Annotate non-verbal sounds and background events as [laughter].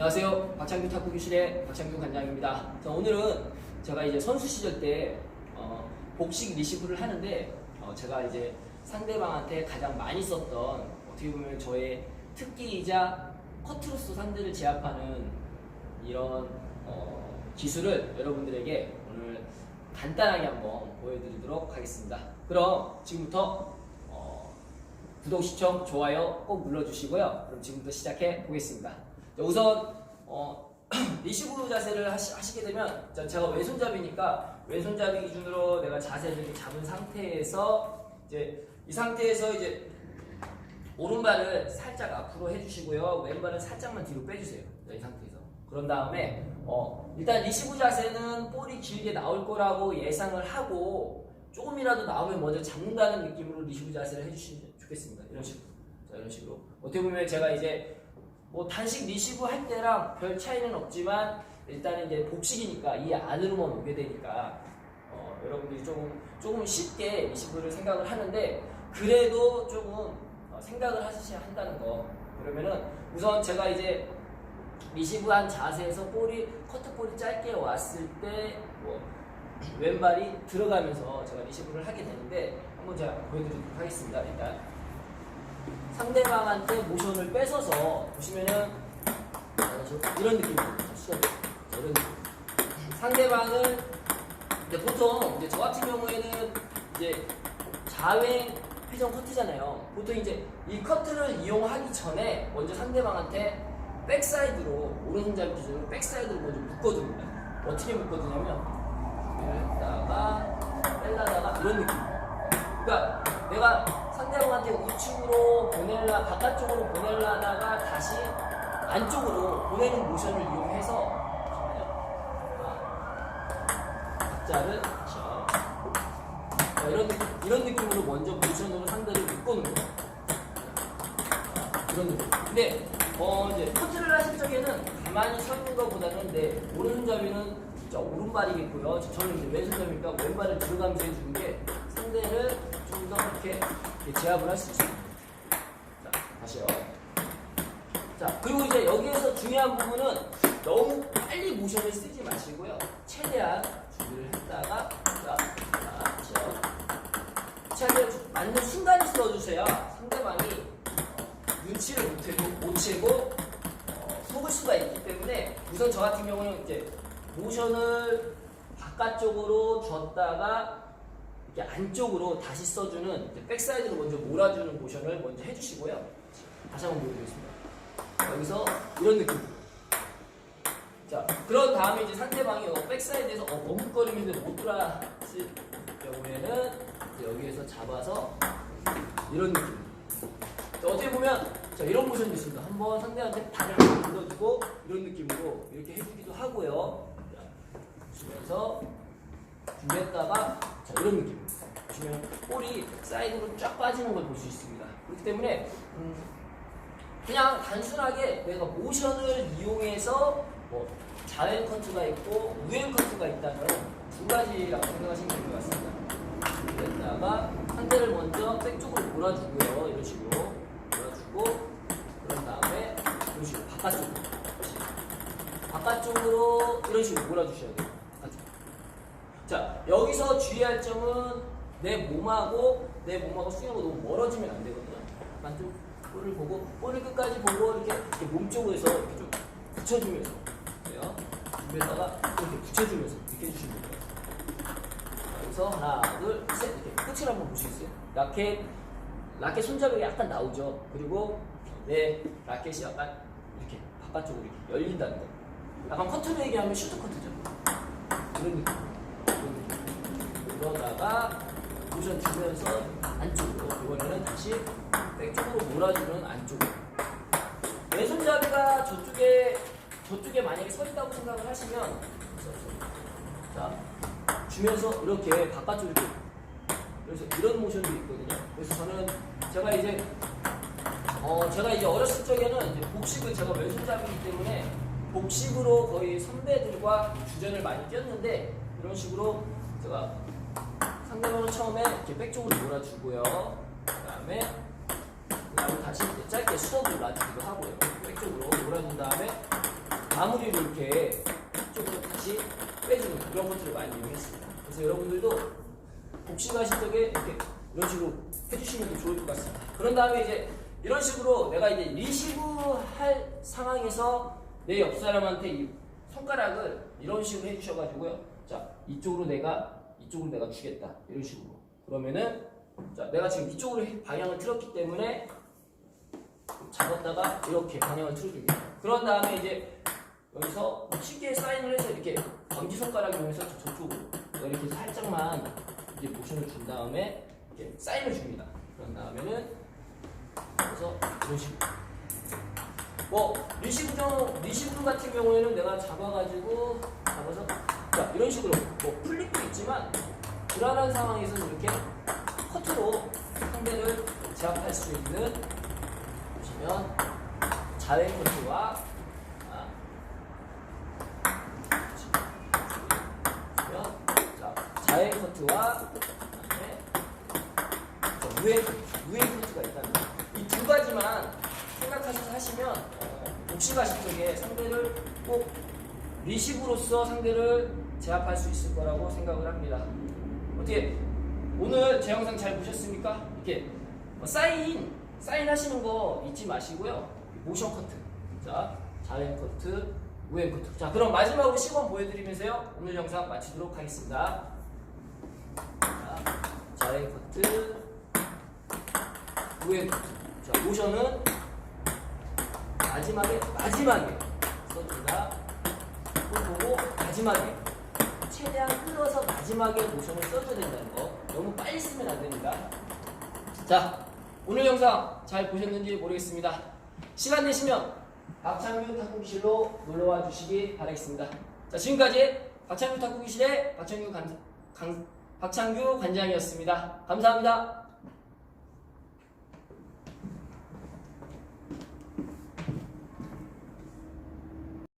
안녕하세요. 박창규 탁구 교실의 박창규 관장입니다. 자, 오늘은 제가 이제 선수 시절 때 어, 복식 리시브를 하는데 어, 제가 이제 상대방한테 가장 많이 썼던 어떻게 보면 저의 특기이자 커트로스 상대를 제압하는 이런 어, 기술을 여러분들에게 오늘 간단하게 한번 보여드리도록 하겠습니다. 그럼 지금부터 어, 구독, 시청, 좋아요 꼭 눌러주시고요. 그럼 지금부터 시작해 보겠습니다. 자, 우선 어, [clears throat] 리시브 자세를 하시, 게 되면 자, 제가 왼손잡이니까 왼손잡이 기준으로 내가 자세를 잡은 상태에서 이제 이 상태에서 이제 오른발을 살짝 앞으로 해주시고요. 왼발을 살짝만 뒤로 빼주세요. 자, 이 상태에서. 그런 다음에 어, 일단 리시브 자세는 볼이 길게 나올 거라고 예상을 하고 조금이라도 나오면 먼저 잡는다는 느낌으로 리시브 자세를 해주시면 좋겠습니다. 이런 식으로. 자, 이런 식으로. 어떻게 보면 제가 이제 뭐 단식 리시브 할 때랑 별 차이는 없지만 일단 이제 복식이니까 이 안으로만 오게 되니까 어, 여러분들이 조금 조금 쉽게 리시브를 생각을 하는데 그래도 조금 어, 생각을 하셔야 한다는 거. 그러면은 우선 제가 이제 리시브한 자세에서 볼이 커트 볼이 짧게 왔을 때 뭐 왼발이 들어가면서 제가 리시브를 하게 되는데 한번 제가 보여드리도록 하겠습니다. 일단 상대방한테 모션을 뺏어서 보시면은 이런 시간 이런 느낌. 상대방을 이제 보통 이제 저 같은 경우에는 이제 좌행 회전 커트잖아요. 보통 이제 이 커트를 이용하기 전에 먼저 상대방한테 백사이드로 오른손잡이 기준으로 백사이드로 먼저 묶어줍니다. 어떻게 묶어주냐면 이랬다가 뺄라다가 이런 느낌. 그러니까 내가 상대방한테 우측으로 보낼라 바깥쪽으로 보낼라다가 다시 안쪽으로 보내는 모션을 이용해서 잠깐만요. 박자를 자, 자, 이런 느낌, 이런 느낌으로 먼저 모션으로 상대를 묶어놓는 거예요. 자, 이런 느낌. 근데 어 이제 커트를 하실 적에는 가만히 서 있는 것보다는 내 오른손잡이는 자, 오른발이겠고요. 저- 저는 이제 왼손잡이니까 왼발을 들어가면서 해주는 게 상대를 좀 더 이렇게, 제압을 할 수 있어요. 자, 다시요. 자, 그리고 이제 여기에서 중요한 부분은 너무 빨리 모션을 쓰지 마시고요. 최대한 준비를 했다가, 자, 자, 다시요. 최대한 주- 맞는 순간에 써주셔야 상대방이 어, 눈치를 못 채고, 못 채고 어, 속을 수가 있기 때문에 우선 저 같은 경우는 이제 모션을 바깥쪽으로 줬다가 안쪽으로 다시 써주는 백사이드로 먼저 몰아주는 모션을 먼저 해주시고요. 다시 한번 보여드리겠습니다. 여기서 이런 느낌. 자, 그런 다음에 이제 상대방이 어, 백사이드에서 어, 머뭇거리면서 못 돌아칠 경우에는 여기에서 잡아서 이런 느낌. 자, 어떻게 보면 자, 이런 모션도 있습니다. 한번 상대한테 한번 불러주고 이런 느낌으로 이렇게 해주기도 하고요. 자, 주면서 준비했다가 자, 이런 느낌. 보시면 볼이 사이드로 쫙 빠지는 걸 볼 수 있습니다. 그렇기 때문에 음, 그냥 단순하게 내가 모션을 이용해서 뭐 좌행 커트가 있고 우행 커트가 있다면 두 가지라고 생각하시면 될 것 같습니다. 그랬다가 상대를 먼저 백쪽으로 몰아주고요. 이런 식으로 몰아주고 그런 다음에 이런 식으로 바깥쪽으로 바깥쪽으로 이런 식으로 몰아주셔야 돼요. 여기서 주의할 점은 내 몸하고 내 몸하고 수영하고 너무 멀어지면 안 되거든요. 약간 좀 볼을 보고 볼을 끝까지 보고 이렇게, 이렇게 몸쪽으로 해서 이렇게 좀 붙여주면서 그래요. 준비했다가 이렇게 붙여주면서 이렇게 해주시면 돼요. 자, 여기서 하나 둘 셋 이렇게 끝을 한번 보시겠어요? 라켓 라켓 손잡이가 약간 나오죠. 그리고 내 라켓이 약간 이렇게 바깥쪽으로 이렇게 열린다는 거. 약간 커트로 얘기하면 슈트 커트죠. 이런 느낌. 모션 주면서 안쪽으로. 이번에는 다시 백쪽으로 몰아주는 안쪽으로 왼손잡이가 저쪽에 저쪽에 만약에 서 있다고 생각을 하시면 자 주면서 이렇게 바깥쪽으로 그래서 이런 모션도 있거든요. 그래서 저는 제가 이제 어 제가 이제 어렸을 적에는 이제 복식을 제가 왼손잡이기 때문에 복식으로 거의 선배들과 주전을 많이 뛰었는데 이런 식으로 제가 상대방은 처음에 이렇게 백 쪽으로 몰아주고요. 그 다음에 그다음에 다시 이제 짧게 수업을 놔주기도 하고요. 백 쪽으로 몰아준 다음에 마무리를 이렇게 이쪽으로 다시 빼주는 그런 것들을 많이 이용했습니다. 그래서 여러분들도 복싱하실 적에 이렇게 이런 식으로 해주시면 더 좋을 것 같습니다. 그런 다음에 이제 이런 식으로 내가 이제 리시브 할 상황에서 내 옆 사람한테 이 손가락을 이런 식으로 해주셔가지고요. 자, 이쪽으로 내가, 이쪽으로 내가 주겠다. 이런 식으로. 그러면은, 자, 내가 지금 이쪽으로 방향을 틀었기 때문에 잡았다가 이렇게 방향을 틀어줍니다. 그런 다음에 이제 여기서 쉽게 사인을 해서 이렇게 엄지손가락 이용해서 저- 저쪽으로 이렇게 살짝만 이제 모션을 준 다음에 이렇게 사인을 줍니다. 그런 다음에는 그래서 이런 식으로 뭐 리시브 좀 리시브 같은 경우에는 내가 잡아가지고 잡아서 자 이런 식으로 뭐 플립도 있지만 불안한 상황에서는 이렇게 커트로 상대를 제압할 수 있는 보시면 자외 커트와 아, 보시면 자 자외 커트와 무행 무행 커트가 있다는 이 두 가지만 생각하셔서 하시면 어, 복싱 가실 적에 상대를 꼭 리시브로서 상대를 제압할 수 있을 거라고 생각을 합니다. 어떻게 오늘 제 영상 잘 보셨습니까? 이렇게 뭐 사인 사인 하시는 거 잊지 마시고요. 모션 커트, 자 자행 커트, 우행 커트. 자 그럼 마지막으로 시범 보여드리면서요 오늘 영상 마치도록 하겠습니다. 자, 자행 커트, 우행 커트. 자 모션은 마지막에 마지막에 써준다. 또 보고 마지막에 최대한 끌어서 마지막에 모션을 써줘야 된다는 거 너무 빨리 쓰면 안 됩니다. 자 오늘 영상 잘 보셨는지 모르겠습니다. 시간 되시면 박창규 탁구기실로 놀러와 주시기 바라겠습니다. 자 지금까지 박창규 탁구기실의 박창규 관, 강, 박창규 관장이었습니다. 감사합니다.